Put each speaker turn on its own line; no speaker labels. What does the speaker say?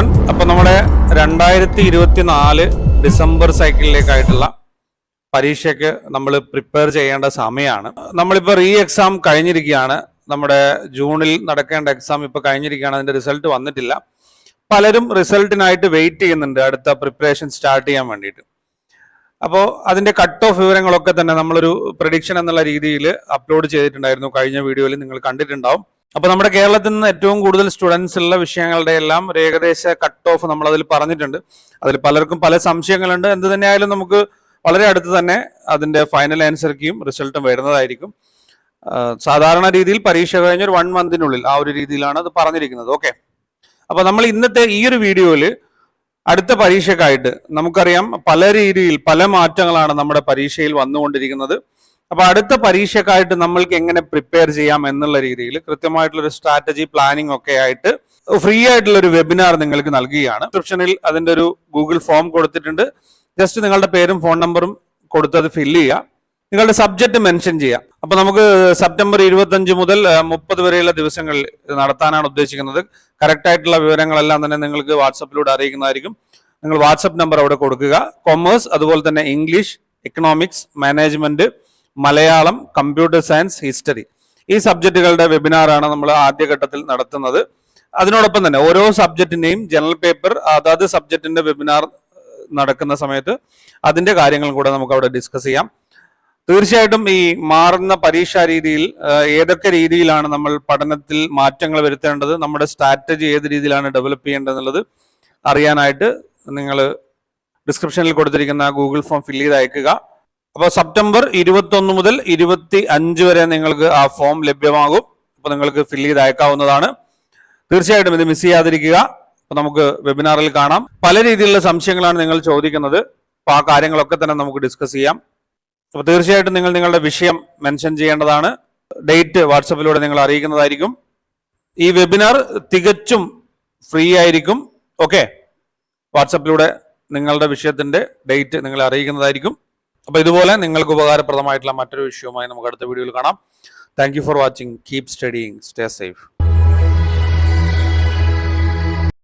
Every one അപ്പൊ നമ്മുടെ രണ്ടായിരത്തി ഇരുപത്തി നാല് ഡിസംബർ സൈക്കിളിലേക്കായിട്ടുള്ള പരീക്ഷയ്ക്ക് നമ്മൾ പ്രിപ്പയർ ചെയ്യേണ്ട സമയമാണ് നമ്മളിപ്പോൾ റീ എക്സാം കഴിഞ്ഞിരിക്കുകയാണ്. നമ്മുടെ ജൂണിൽ നടക്കേണ്ട എക്സാം ഇപ്പോൾ കഴിഞ്ഞിരിക്കുകയാണ്. അതിന്റെ റിസൾട്ട് വന്നിട്ടില്ല. പലരും റിസൾട്ടിനായിട്ട് വെയിറ്റ് ചെയ്യുന്നുണ്ട് അടുത്ത പ്രിപ്പറേഷൻ സ്റ്റാർട്ട് ചെയ്യാൻ വേണ്ടിയിട്ട്. അപ്പോൾ അതിന്റെ കട്ട് ഓഫ് വിവരങ്ങളൊക്കെ തന്നെ നമ്മളൊരു പ്രഡിക്ഷൻ എന്നുള്ള രീതിയിൽ അപ്ലോഡ് ചെയ്തിട്ടുണ്ടായിരുന്നു. കഴിഞ്ഞ വീഡിയോയിൽ നിങ്ങൾ കണ്ടിട്ടുണ്ടാവും. അപ്പൊ നമ്മുടെ കേരളത്തിൽ നിന്ന് ഏറ്റവും കൂടുതൽ സ്റ്റുഡൻസ് ഉള്ള വിഷയങ്ങളുടെ എല്ലാം ഒരു ഏകദേശ കട്ട് ഓഫ് നമ്മൾ അതിൽ പറഞ്ഞിട്ടുണ്ട്. അതിൽ പലർക്കും പല സംശയങ്ങളുണ്ട്. എന്ത് തന്നെയായാലും നമുക്ക് വളരെ അടുത്ത് തന്നെ അതിന്റെ ഫൈനൽ ആൻസർക്കും റിസൾട്ടും വരുന്നതായിരിക്കും. സാധാരണ രീതിയിൽ പരീക്ഷ കഴിഞ്ഞ ഒരു വൺ മന്തിനുള്ളിൽ ആ ഒരു രീതിയിലാണ് അത് പറഞ്ഞിരിക്കുന്നത്. ഓക്കെ അപ്പൊ നമ്മൾ ഇന്നത്തെ ഈ ഒരു വീഡിയോയിൽ അടുത്ത പരീക്ഷക്കായിട്ട് നമുക്കറിയാം പല രീതിയിൽ പല മാറ്റങ്ങളാണ് നമ്മുടെ പരീക്ഷയിൽ വന്നുകൊണ്ടിരിക്കുന്നത്. അപ്പൊ അടുത്ത പരീക്ഷക്കായിട്ട് നമ്മൾക്ക് എങ്ങനെ പ്രിപ്പയർ ചെയ്യാം എന്നുള്ള രീതിയിൽ കൃത്യമായിട്ടുള്ള ഒരു സ്ട്രാറ്റജി പ്ലാനിംഗ് ഒക്കെ ആയിട്ട് ഫ്രീ ആയിട്ടുള്ള ഒരു വെബിനാർ നിങ്ങൾക്ക് നൽകുകയാണ്. ഡിസ്ക്രിപ്ഷനിൽ അതിന്റെ ഒരു ഗൂഗിൾ ഫോം കൊടുത്തിട്ടുണ്ട്. ജസ്റ്റ് നിങ്ങളുടെ പേരും ഫോൺ നമ്പറും കൊടുത്ത് അത് ഫില്ല് ചെയ്യുക. നിങ്ങളുടെ സബ്ജക്ട് മെൻഷൻ ചെയ്യാം അപ്പൊ നമുക്ക് സെപ്റ്റംബർ ഇരുപത്തഞ്ച് മുതൽ മുപ്പത് വരെയുള്ള ദിവസങ്ങളിൽ നടത്താനാണ് ഉദ്ദേശിക്കുന്നത്. കറക്റ്റ് ആയിട്ടുള്ള വിവരങ്ങളെല്ലാം തന്നെ നിങ്ങൾക്ക് വാട്സപ്പിലൂടെ അറിയിക്കുന്നതായിരിക്കും. നിങ്ങൾ വാട്സപ്പ് നമ്പർ അവിടെ കൊടുക്കുക. കൊമേഴ്സ് അതുപോലെ തന്നെ English economics management Malayalam computer science history ഈ സബ്ജക്റ്റുകളുടെ വെബിനാറാണ് നമ്മൾ ആദ്യഘട്ടത്തിൽ നടത്തുന്നത്. അതിനോടൊപ്പം തന്നെ ഓരോ സബ്ജക്റ്റിന്റെയും ജനറൽ പേപ്പർ അതാത് സബ്ജക്റ്റിന്റെ വെബിനാർ നടക്കുന്ന സമയത്ത് അതിന്റെ കാര്യങ്ങളും കൂടെ നമുക്ക് അവിടെ ഡിസ്കസ് ചെയ്യാം. തീർച്ചയായിട്ടും ഈ മാറുന്ന പരീക്ഷാ രീതിയിൽ ഏതൊക്കെ രീതിയിലാണ് നമ്മൾ പഠനത്തിൽ മാറ്റങ്ങൾ വരുത്തേണ്ടത് നമ്മുടെ സ്ട്രാറ്റജി ഏത് രീതിയിലാണ് ഡെവലപ്പ് ചെയ്യേണ്ടത് എന്നുള്ളത് അറിയാനായിട്ട് നിങ്ങൾ ഡിസ്ക്രിപ്ഷനിൽ കൊടുത്തിരിക്കുന്ന ഗൂഗിൾ ഫോം ഫില്ല് ചെയ്ത് അയക്കുക അപ്പോൾ സെപ്റ്റംബർ ഇരുപത്തി ഒന്ന് മുതൽ ഇരുപത്തി അഞ്ച് വരെ നിങ്ങൾക്ക് ആ ഫോം ലഭ്യമാകും. അപ്പോൾ നിങ്ങൾക്ക് ഫില്ല് ചെയ്ത് അയക്കാവുന്നതാണ്. തീർച്ചയായിട്ടും ഇത് മിസ് ചെയ്യാതിരിക്കുക. അപ്പൊ നമുക്ക് വെബിനാറിൽ കാണാം. പല രീതിയിലുള്ള സംശയങ്ങളാണ് നിങ്ങൾ ചോദിക്കുന്നത്. അപ്പൊ ആ കാര്യങ്ങളൊക്കെ തന്നെ നമുക്ക് ഡിസ്കസ് ചെയ്യാം. അപ്പൊ തീർച്ചയായിട്ടും നിങ്ങൾ നിങ്ങളുടെ വിഷയം മെൻഷൻ ചെയ്യേണ്ടതാണ്. ഡേറ്റ് വാട്സപ്പിലൂടെ നിങ്ങൾ അറിയിക്കുന്നതായിരിക്കും. ഈ വെബിനാർ തികച്ചും ഫ്രീ ആയിരിക്കും. ഓക്കെ? വാട്സപ്പിലൂടെ നിങ്ങളുടെ വിഷയത്തിന്റെ ഡേറ്റ് നിങ്ങൾ അറിയിക്കുന്നതായിരിക്കും. അപ്പൊ ഇതുപോലെ നിങ്ങൾക്ക് ഉപകാരപ്രദമായിട്ടുള്ള മറ്റൊരു വിഷയവുമായി നമുക്ക് അടുത്ത വീഡിയോയിൽ കാണാം. Thank for watching keep studying stay safe